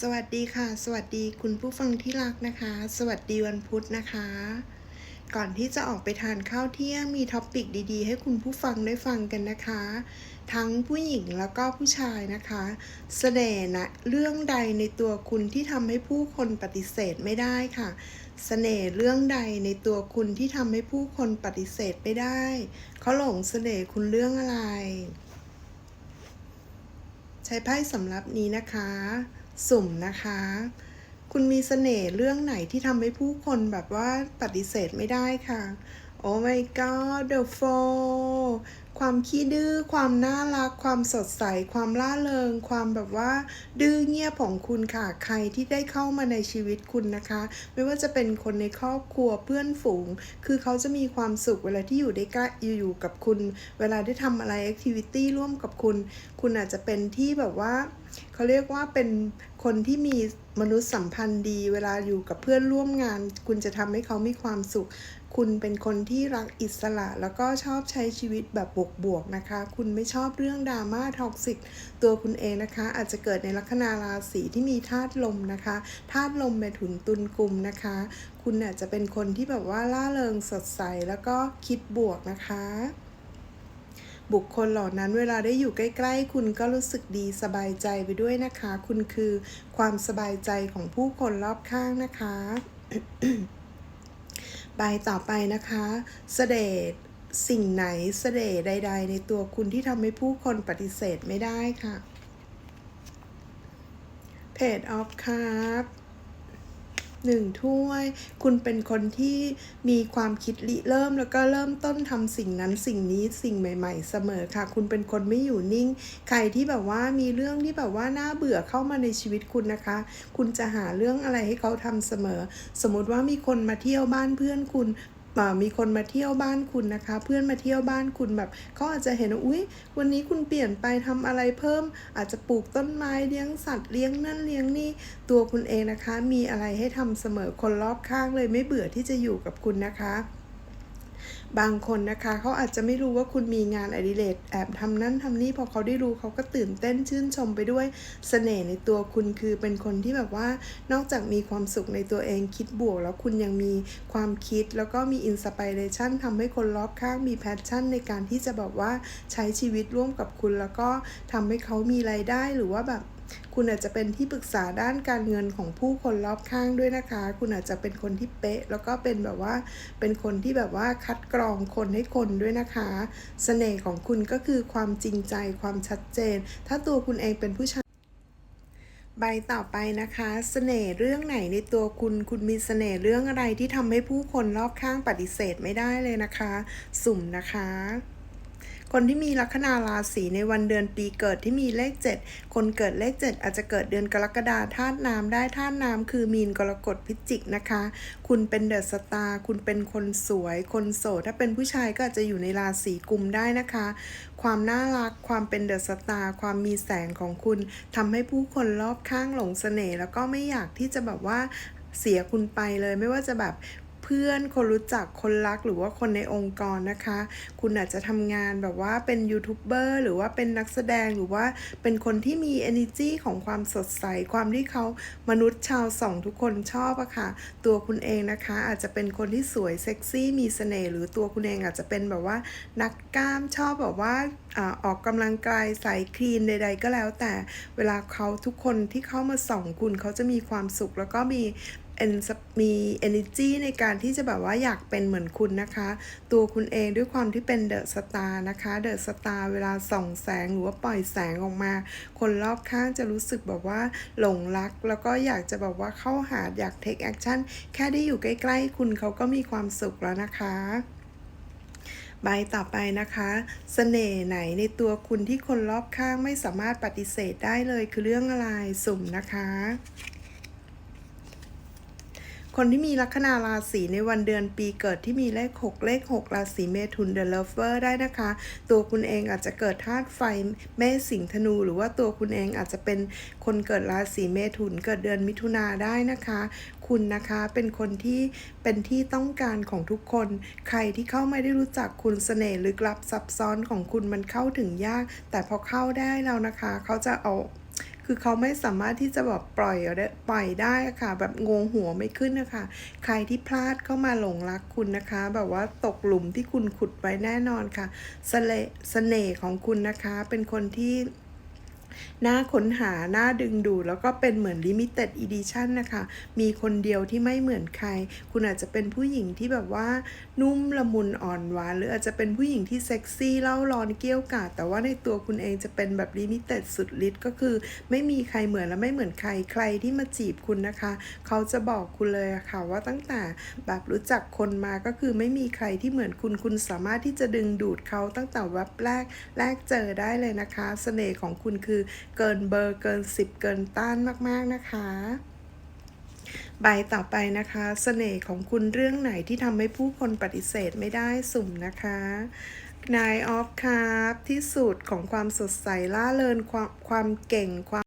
สวัสดีค่ะ สวัสดีคุณผู้ฟังที่รักนะคะ สวัสดีวันพุธนะคะ ก่อนที่จะออกไปทานข้าวเที่ยงมีท็อปปิกดีๆ ให้คุณผู้ฟังได้ฟังกันนะคะ ทั้งผู้หญิงแล้วก็ผู้ชายนะคะเสน่ห์นะเรื่องใดในตัวคุณที่ทำให้ผู้คนปฏิเสธไม่ได้ค่ะเสน่ห์เรื่องใดในตัวคุณที่ทำให้ผู้คนปฏิเสธไม่ได้เขาหลงเสน่ห์คุณเรื่องอะไร ใช้ไพ่สำรับนี้นะคะ สุ่มนะคะ คุณมีเสน่ห์เรื่องไหนที่ทำให้ผู้คนแบบว่าปฏิเสธไม่ได้ค่ะ โอ้ my god the four ความขี้ดื้อ ความน่ารัก ความสดใส ความล่าเริง ความแบบว่า ดื้อเงียบของคุณค่ะ ใครที่ได้เข้ามาในชีวิตคุณนะคะ ไม่ว่าจะเป็นคนในครอบครัวเพื่อนฝูง คือเขาจะมีความสุขเวลาที่อยู่ได้ใกล้อยู่กับคุณ เวลาได้ทำอะไรแอคทิวิตี้ร่วมกับคุณ คุณอาจจะเป็นที่แบบว่า เขาเรียกว่าเป็นคนที่มีมนุษยสัมพันธ์ดี เวลาอยู่กับเพื่อนร่วมงาน คุณจะทำให้เขามีความสุข คุณเป็นคนที่รักอิสระ แล้วก็ชอบใช้ชีวิตแบบบวกๆนะคะ คุณไม่ชอบเรื่องดราม่าท็อกซิกตัวคุณเองนะคะ อาจจะเกิดในลัคนาราศีที่มีธาตุลมนะคะธาตุลมเมถุนตุลกุมนะคะ คุณอาจจะเป็นคนที่แบบว่าล่าเริงสดใสแล้วก็คิดบวกนะคะ บุคคลเหล่านั้นเวลาได้อยู่ใกล้ๆ คุณก็รู้สึกดีสบายใจไปด้วยนะคะ คุณคือความสบายใจของผู้คนรอบข้างนะคะใบต่อไปนะคะเสด็จสิ่งไหนเสด็จใด ๆ ในตัวคุณที่ทำให้ผู้คนปฏิเสธไม่ได้ค่ะเพจออฟครับ หนึ่งถ้วย คุณเป็นคนที่มีความคิดริเริ่มแล้วก็เริ่มต้นทำสิ่งนั้นสิ่งนี้สิ่งใหม่ ๆ เสมอค่ะ คุณเป็นคนไม่อยู่นิ่ง ใครที่แบบว่ามีเรื่องที่แบบว่าน่าเบื่อเข้ามาในชีวิตคุณนะคะ คุณจะหาเรื่องอะไรให้เขาทำเสมอ สมมติว่ามีคนมาเที่ยวบ้านเพื่อนคุณ มีคนมาเที่ยวบ้านคุณนะคะ เพื่อนมาเที่ยวบ้านคุณแบบเขาอาจจะเห็นว่าอุ๊ยวันนี้คุณเปลี่ยนไปทำอะไรเพิ่ม อาจจะปลูกต้นไม้เลี้ยงสัตว์เลี้ยงนั่นเลี้ยงนี่ตัวคุณเองนะคะ มีอะไรให้ทำเสมอคนรอบข้างเลยไม่เบื่อที่จะอยู่กับคุณนะคะ บางคนนะคะเขาอาจจะไม่รู้ว่าคุณมีงานอดิเรกแอบทำนั่นทำนี่พอเขาได้รู้เขาก็ตื่นเต้นชื่นชมไปด้วยเสน่ห์ในตัวคุณคือเป็นคนที่แบบว่านอกจากมีความสุขในตัวเองคิดบวก แล้วคุณยังมีความคิด แล้วก็มีอินสปิเรชันทำให้คนรอบข้างมีแพชชั่น ในการที่จะแบบว่าใช้ชีวิตร่วมกับคุณ แล้วก็ทำให้เขามีรายได้หรือว่าแบบ คุณอาจจะเป็นที่ปรึกษาด้านการเงินของผู้คนรอบข้างด้วยนะคะ คุณอาจจะเป็นคนที่เป๊ะ แล้วก็เป็นแบบว่าเป็นคนที่แบบว่าคัดกรองคนให้คนด้วยนะคะเสน่ห์ของคุณก็คือความจริงใจความชัดเจน ถ้าตัวคุณเองเป็นผู้ชายใบต่อไปนะคะเสน่ห์เรื่องไหนในตัวคุณ คุณมีเสน่ห์เรื่องอะไรที่ทำให้ผู้คนรอบข้างปฏิเสธไม่ได้เลยนะคะ สุ่มนะคะ คนที่มีลัคนาราศีในวันเดือนปีเกิดที่มีเลข 7 คนเกิดเลข 7 อาจจะเกิดเดือนกรกฎาธาตุน้ำได้ธาตุน้ำคือมีนกรกฎพิจิกนะคะ คุณเป็นเดอะสตาร์คุณเป็นคนสวย คนโสดถ้าเป็นผู้ชายก็อาจจะอยู่ในราศีกุมได้นะคะ ความน่ารักความเป็นเดอะสตาร์ความมีแสงของคุณทำให้ผู้คนรอบข้างหลงเสน่ห์แล้วก็ไม่อยากที่จะแบบว่าเสียคุณไปเลยไม่ว่าจะแบบ พื่อนคนรู้จักคนรักหรือว่าคนในองค์กรนะคะ คุณอาจจะทำงานแบบว่าเป็นยูทูบเบอร์หรือว่าเป็นนักแสดงหรือว่าเป็นคนที่มี energy ของความสดใส ความที่เขามนุษย์ชาวสองทุกคนชอบอะค่ะ ตัวคุณเองนะคะ อาจจะเป็นคนที่สวยเซ็กซี่มีเสน่ห์หรือตัวคุณเองอาจจะเป็นแบบว่านักกล้ามชอบแบบว่าออกกำลังกายใส่คลีนใด ๆ ก็แล้วแต่เวลาเขาทุกคนที่เข้ามาส่องคุณเขาจะมีความสุขแล้วก็มี มี energy ในการที่จะแบบว่าอยากเป็นเหมือนคุณนะคะ ตัวคุณเองด้วยความที่เป็นเดอะสตาร์นะคะ เดอะสตาร์เวลาส่องแสงหรือว่าปล่อยแสงออกมา คนรอบข้างจะรู้สึกแบบว่าหลงรัก แล้วก็อยากจะแบบว่าเข้าหาอยาก take action แค่ได้อยู่ใกล้ ๆ คุณเขาก็มีความสุขแล้วนะคะใบต่อไปนะคะเสน่ห์ไหนในตัวคุณที่คนรอบข้างไม่สามารถปฏิเสธได้เลยคือเรื่องอะไรสุ่มนะคะ คนที่มีลัคนาราศีในวันเดือนปีเกิดที่มีเลข 6 เลข 6 ราศีเมถุนเดอะเลเวอร์ได้นะคะ ตัวคุณเองอาจจะเกิดธาตุไฟเมษสิงห์ธนู หรือว่าตัวคุณเองอาจจะเป็นคนเกิดราศีเมถุนเกิดเดือนมิถุนาได้นะคะ คุณนะคะเป็นคนที่เป็นที่ต้องการของทุกคน ใครที่เข้าไม่ได้รู้จักคุณเสน่ห์ลึกลับซับซ้อนของคุณมันเข้าถึงยาก แต่พอเข้าได้แล้วนะคะ เขาจะเอา คือเขาไม่สามารถที่จะแบบปล่อยได้ปล่อยได้ค่ะ แบบงงหัวไม่ขึ้นนะคะ ใครที่พลาดเข้ามาหลงรักคุณนะคะ แบบว่าตกหลุมที่คุณขุดไว้แน่นอนค่ะสเสน่ห์ของคุณนะคะ เป็นคนที่ น่าค้นหา น่าดึงดูดแล้วก็เป็นเหมือน limited edition นะคะ มีคนเดียวที่ไม่เหมือนใคร คุณอาจจะเป็นผู้หญิงที่แบบว่านุ่มละมุนอ่อนหวาน หรืออาจจะเป็นผู้หญิงที่เซ็กซี่เล่าร้อนเกี้ยวกาดแต่ว่าในตัวคุณเองจะเป็นแบบ limited สุดฤทธิ์ก็คือ ไม่มีใครเหมือนและไม่เหมือนใครใครที่มาจีบคุณนะคะ เขาจะบอกคุณเลยะค่ะว่าตั้งแต่แบบรู้จักคนมาก็คือไม่มีใครที่เหมือนคุณคุณสามารถที่จะดึงดูดเขาตั้งแต่แวบแรกแรกเจอได้เลยนะคะเสน่ห์ของคุณคือเกินเบอร์เกินสิบเกินต้านมากๆนะคะ ใบต่อไปนะคะเสน่ห์ของคุณเรื่องไหนที่ทำให้ผู้คนปฏิเสธไม่ได้สุ่มนะคะนายออฟครับที่สุดของความสดใสล่าเริงความความเก่งความ